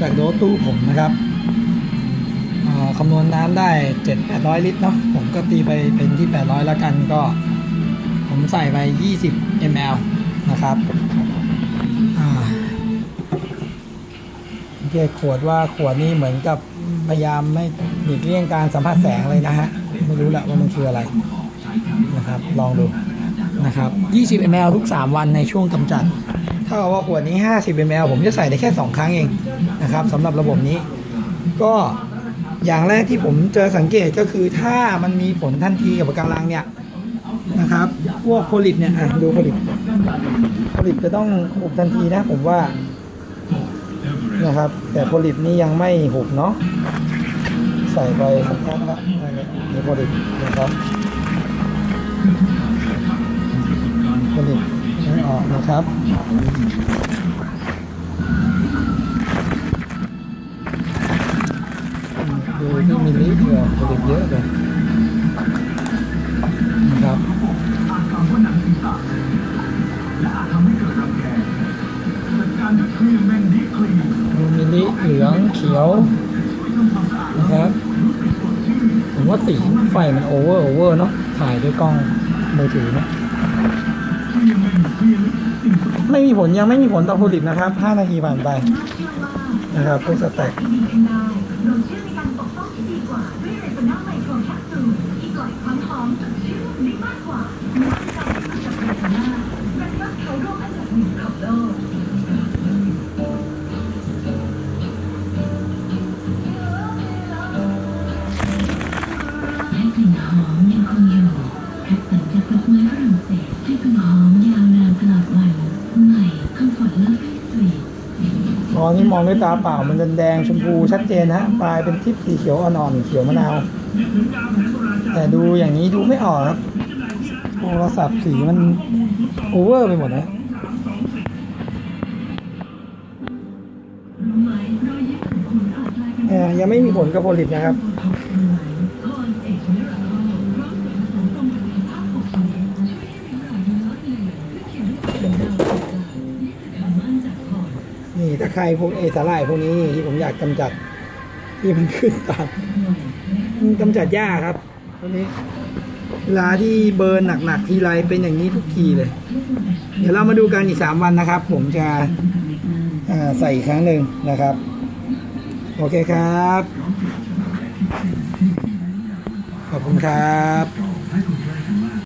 จากโดสตู้ผมนะครับคำนวณน้ำได้ 7 800 ลิตรเนาะผมก็ตีไปเป็นที่ 800 แล้วกันก็ ผมใส่ไป 20 ml นะครับโอเคขวดว่าขวดนี้เหมือนกับพยายามไม่หลีกเลี่ยงการสัมผัสแสงเลยนะฮะ ไม่รู้แหละว่ามันคืออะไรนะครับ ลองดู นะครับ 20 ml ทุก 3 วันในช่วงกำจัด ถ้ากับว่าขวดนี้ 50 ml ผมจะใส่ได้แค่ 2 ครั้งเองนะครับสำหรับระบบนี้ ก็อย่างแรกที่ผมเจอสังเกตก็คือถ้ามันมีผลทันทีกับปะการังเนี่ยนะครับ พวกโพลิปเนี่ยอะดูโพลิปโพลิปจะต้องหุบทันทีนะผมว่านะครับ แต่โพลิปนี้ยังไม่หุบเนาะใส่ไปสักพักละอันนี้นี่โพลิปนะครับ ครับดูที่มิลลิเดียวผลิตเยอะเลยนะครับมิลลิเหลืองเขียวนะครับผมว่าสีไฟมันโอเวอร์โอเวอร์เนาะถ่ายด้วยกล้องมือถือเนอะ ไม่มีผลยังไม่มีผลต่อผลิตนะครับ 5 นาทีผ่านไปนะครับเพื่อสแต็กเราเชื่อในการปกป้องที่ดีกว่าด้วยเรซนาไมโครแคปซูลที่ปล่อยความหอมสดชื่นได้มากกว่ามีการทำจากเรซนาแบรนด์ยอดเขาร่วมอันดับหนึ่งของโลกให้กลิ่นหอมยังคงอยู่คัดสรรจากดอกไม้ฝรั่งเศสให้กลิ่นหอม มองนี่มองด้วยตาเปล่ามันจะแดงชมพูชัดเจนฮะปลายเป็นทิพสีเขียวอ่อนๆเขียวมะนาว แต่ดูอย่างนี้ดูไม่ออกครับโทรศัพท์สีมันโอเวอร์ไปหมดนะยังไม่มีผลกับผลิตนะครับ ตนี่ตะไคร้พวกเอสาหร่ายพวกนี้ที่ผมอยากกำจัด ที่มันขึ้นตามมันกำจัดยากครับพวกนี้เวลาที่เบิร์นหนักๆทีไรเป็นอย่างนี้ทุกทีเลย เดี๋ยวเรามาดูกันอีกสามวันนะครับ ผมจะอ่าใส่อีกครั้งหนึ่งนะครับ โอเคครับ ขอบคุณครับ